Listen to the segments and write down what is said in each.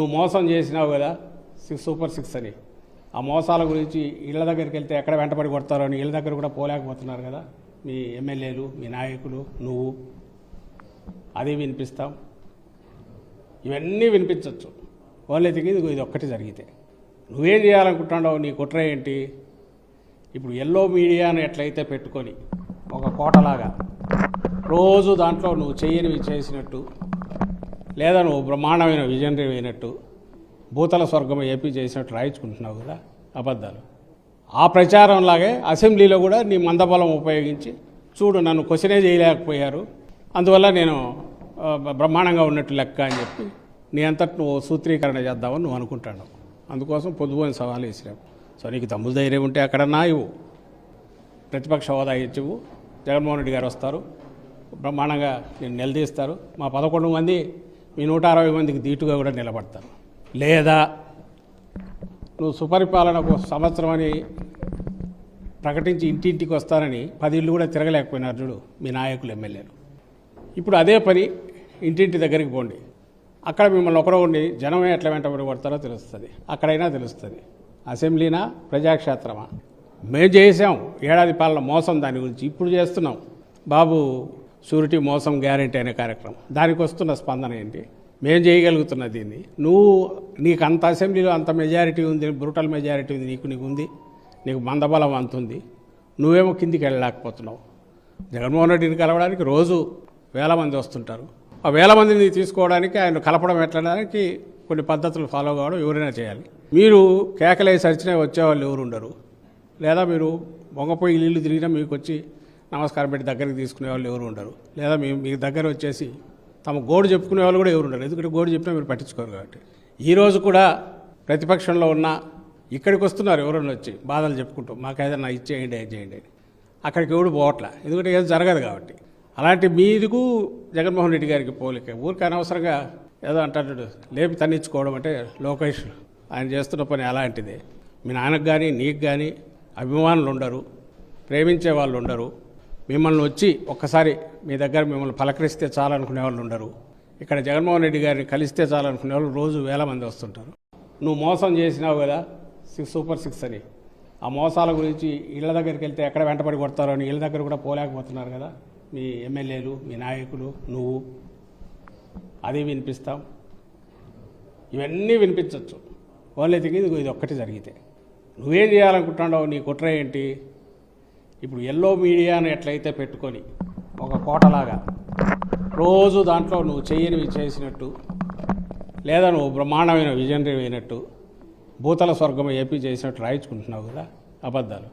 నువ్వు మోసం చేసినావు కదా సిక్స్ సూపర్ సిక్స్ అని. ఆ మోసాల గురించి ఇళ్ళ దగ్గరికి వెళ్తే ఎక్కడ వెంటబడి కొడతారో అని ఇళ్ళ దగ్గర కూడా పోలేకపోతున్నారు కదా మీ ఎమ్మెల్యేలు మీ నాయకులు నువ్వు. అది వినిపిస్తాం. ఇవన్నీ వినిపించవచ్చు వాళ్ళు ఎదిగి ఇది ఇది ఒక్కటి జరిగితే. నువ్వేం చేయాలనుకుంటున్నావు నీ కుట్ర ఏంటి? ఇప్పుడు ఎల్లో మీడియాను ఎట్లయితే పెట్టుకొని ఒక కోటలాగా రోజు దాంట్లో నువ్వు చేయనివి చేసినట్టు లేదా నువ్వు బ్రహ్మాండమైన విజనరీ అయినట్టు భూతల స్వర్గం ఏపీ చేసినట్టు రాయించుకుంటున్నావు కదా? అబద్ధాలు. ఆ ప్రచారంలాగే అసెంబ్లీలో కూడా నీ మందబలం ఉపయోగించి చూడు నన్ను క్వశ్చనే చేయలేకపోయారు. అందువల్ల నేను బ్రహ్మాండంగా ఉన్నట్టు లెక్క అని చెప్పి నీ అంతటి నువ్వు సూత్రీకరణ చేద్దామని నువ్వు అనుకుంటాను. అందుకోసం పొద్దుపోయిన సవాలు వేసినావు సో నీకు తమ్ముడు ధైర్యం ఉంటే అక్కడన్నా ఇవ్వు. ప్రతిపక్ష హోదా ఇచ్చివు జగన్మోహన్ రెడ్డి గారు వస్తారు. బ్రహ్మాండంగా నేను నిలదీస్తారు. మా పదకొండు మంది మీ నూట అరవై మందికి దీటుగా కూడా నిలబడతాను లేదా నువ్వు సుపరిపాలనకు సంవత్సరం అని ప్రకటించి ఇంటింటికి వస్తానని పది ఇళ్ళు కూడా తిరగలేకపోయినారు చూడు మీ నాయకులు ఎమ్మెల్యేలు. ఇప్పుడు అదే పని ఇంటింటి దగ్గరికి పోండి. అక్కడ మిమ్మల్ని ఒకరో ఉండి జనం ఎట్లా వెంటబడి కొడతారో తెలుస్తుంది. అక్కడైనా తెలుస్తుంది. అసెంబ్లీనా ప్రజాక్షేత్రమా? మేము చేసాం. ఏడాది పాలన మోసం దాని గురించి. ఇప్పుడు చేస్తున్నాం. బాబు షూరిటీ మోసం గ్యారెంటీ అనే కార్యక్రమం. దానికి వస్తున్న స్పందన ఏంటి? మేము చేయగలుగుతున్న దీన్ని. నువ్వు నీకు అంత అసెంబ్లీలో అంత మెజారిటీ ఉంది బ్రూటల్ మెజారిటీ ఉంది నీకు నీకు ఉంది నీకు మందబలం అంత ఉంది నువ్వేమో కిందికి వెళ్ళలేకపోతున్నావు. జగన్మోహన్ రెడ్డిని కలవడానికి రోజు వేల మంది వస్తుంటారు. ఆ వేల మందిని తీసుకోవడానికి ఆయన కలపడం ఎట్లడానికి కొన్ని పద్ధతులు ఫాలో కావడం ఎవరైనా చేయాలి. మీరు కేకలే సరిచినా వచ్చేవాళ్ళు ఎవరు ఉండరు. లేదా మీరు మొంగపోయి ఇల్లు తిరిగినా మీకు వచ్చి నమస్కారం పెట్టి దగ్గరికి తీసుకునే వాళ్ళు ఎవరు ఉండరు. లేదా మీ మీ దగ్గర వచ్చేసి తమ గోడు చెప్పుకునే వాళ్ళు కూడా ఎవరు ఉండరు. ఎందుకంటే గోడు చెప్పినా మీరు పట్టించుకోరు కాబట్టి. ఈరోజు కూడా ప్రతిపక్షంలో ఉన్న ఇక్కడికి వస్తున్నారు ఎవరైనా వచ్చి బాధలు చెప్పుకుంటూ మాకు ఏదైనా ఇచ్చేయండి అది చేయండి అక్కడికి ఎవడు పోవట్లా? ఎందుకంటే ఏదో జరగదు కాబట్టి. అలాంటి మీదుకు జగన్మోహన్ రెడ్డి గారికి పోలిక ఊరికి అనవసరంగా ఏదో అంటాడు లేపి తన్నించుకోవడం అంటే లోకేష్ ఆయన చేస్తున్న పని అలాంటిదే. మీ నాన్నకు కానీ నీకు కానీ అభిమానులు ఉండరు ప్రేమించే వాళ్ళు ఉండరు. మిమ్మల్ని వచ్చి ఒక్కసారి మీ దగ్గర మిమ్మల్ని పలకరిస్తే చాలనుకునే వాళ్ళు ఉండరు. ఇక్కడ జగన్మోహన్ రెడ్డి గారిని కలిస్తే చాలనుకునే వాళ్ళు రోజు వేల మంది వస్తుంటారు. నువ్వు మోసం చేసినావు కదా సిక్స్ సూపర్ సిక్స్ అని. ఆ మోసాల గురించి ఇళ్ళ దగ్గరికి వెళ్తే ఎక్కడ వెంటబడి కొడతారో అని ఇళ్ళ దగ్గర కూడా పోలేకపోతున్నారు కదా. మీ ఎమ్మెల్యేలు మీ నాయకులు నువ్వు. అది వినిపిస్తాం. ఇవన్నీ వినిపించవచ్చు వాళ్ళు ఎదిగి ఇది ఇది ఒక్కటి జరిగితే. నువ్వేం చేయాలనుకుంటున్నావు నీ కుట్ర ఏంటి? ఇప్పుడు ఎల్లో మీడియాను ఎట్లయితే పెట్టుకొని ఒక కోటలాగా రోజు దాంట్లో నువ్వు చేయనివి చేసినట్టు లేదా నువ్వు బ్రహ్మాండమైన విజనరీ అయినట్టు భూతల స్వర్గం ఏపీ చేసినట్టు రాయించుకుంటున్నావు కదా అబద్ధాలు.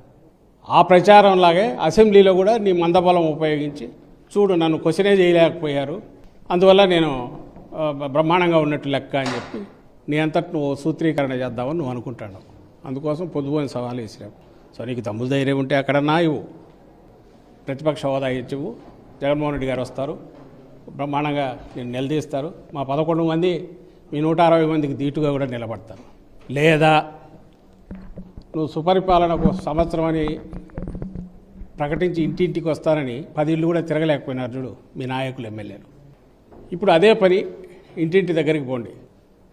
ఆ ప్రచారంలాగే అసెంబ్లీలో కూడా నీ మందబలం ఉపయోగించి చూడు నన్ను క్వశ్చనే చేయలేకపోయారు. అందువల్ల నేను బ్రహ్మాండంగా ఉన్నట్టు లెక్క అని చెప్పి నీ అంతటి నువ్వు సూత్రీకరణ చేద్దామని నువ్వు అనుకుంటాను అందుకోసం పొద్దుపోయిన సవాలు వేసినావు. సో నీకు తమ్ముడు ధైర్యం ఉంటే అక్కడన్నా ఇవ్వు. ప్రతిపక్ష హోదా ఇచ్చివు జగన్మోహన్ రెడ్డి గారు వస్తారు. బ్రహ్మాండంగా నేను నిలదీస్తారు. మా పదకొండు మంది మీ నూట అరవై మందికి దీటుగా కూడా నిలబడతారు. లేదా నువ్వు సుపరిపాలనకు సంవత్సరం అని ప్రకటించి ఇంటింటికి వస్తానని పది ఇళ్ళు కూడా తిరగలేకపోయినారు చూడు మీ నాయకులు ఎమ్మెల్యేలు. ఇప్పుడు అదే పని ఇంటింటి దగ్గరికి పోండి.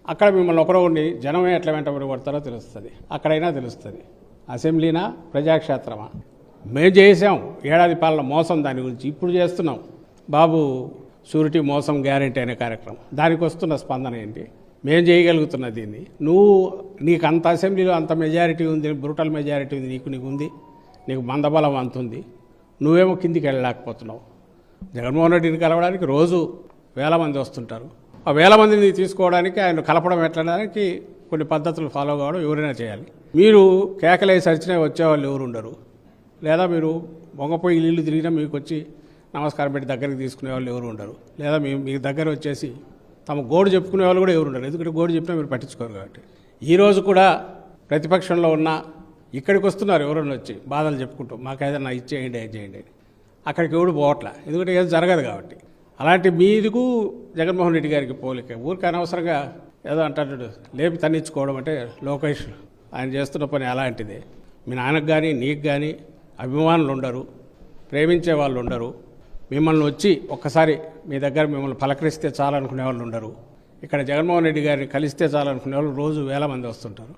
అక్కడ మిమ్మల్ని ఒకరో ఉండి జనం ఎట్లా వెంటబడి పడతారో తెలుస్తుంది. అక్కడైనా తెలుస్తుంది. అసెంబ్లీనా ప్రజాక్షేత్రమా? మేము చేసాం ఏడాది పాలన మోసం దాని గురించి ఇప్పుడు చేస్తున్నాం. బాబు షూరిటీ మోసం గ్యారెంటీ అనే కార్యక్రమం. దానికి వస్తున్న స్పందన ఏంటి? మేము చేయగలుగుతున్న దీన్ని. నువ్వు నీకు అంత అసెంబ్లీలో అంత మెజారిటీ ఉంది బ్రూటల్ మెజారిటీ ఉంది నీకు నీకు ఉంది నీకు మందబలం అంత ఉంది. నువ్వేమో కిందికి వెళ్ళలేకపోతున్నావు. జగన్మోహన్ రెడ్డిని కలవడానికి రోజు వేల మంది వస్తుంటారు. ఆ వేల మందిని తీసుకోవడానికి ఆయన కలపడం ఎట్లడానికి కొన్ని పద్ధతులు ఫాలో కావడం ఎవరైనా చేయాలి. మీరు కేకలే సరిచిన వచ్చేవాళ్ళు ఎవరు ఉండరు. లేదా మీరు మొంగపోయి ఇల్లు తిరిగినా మీకు వచ్చి నమస్కారం పెట్టి దగ్గరికి తీసుకునే వాళ్ళు ఎవరు ఉండరు. లేదా మీ మీ దగ్గర వచ్చేసి తమ గోడు చెప్పుకునే వాళ్ళు కూడా ఎవరు ఉండరు. ఎందుకంటే గోడు చెప్పినా మీరు పట్టించుకోరు కాబట్టి. ఈరోజు కూడా ప్రతిపక్షంలో ఉన్న ఇక్కడికి వస్తున్నారు ఎవరైనా వచ్చి బాధలు చెప్పుకుంటూ మాకు ఏదైనా ఇచ్చేయండి ఏం చేయండి అక్కడికి ఎవడు పోవట్లా. ఎందుకంటే ఏది జరగదు కాబట్టి. అలాంటి మీదుకు జగన్మోహన్ రెడ్డి గారికి పోలిక ఊరికి అనవసరంగా ఏదో అంటాడు లేపి తన్నించుకోవడం అంటే లోకేష్ ఆయన చేస్తున్న పని అలాంటిది. మీ నాన్నకు కానీ నీకు కానీ అభిమానులు ఉండరు ప్రేమించే వాళ్ళు ఉండరు. మిమ్మల్ని వచ్చి ఒక్కసారి మీ దగ్గర మిమ్మల్ని పలకరిస్తే చాలనుకునే వాళ్ళు ఉండరు. ఇక్కడ జగన్మోహన్ రెడ్డి గారిని కలిస్తే చాలనుకునే వాళ్ళు రోజు వేల మంది వస్తుంటారు.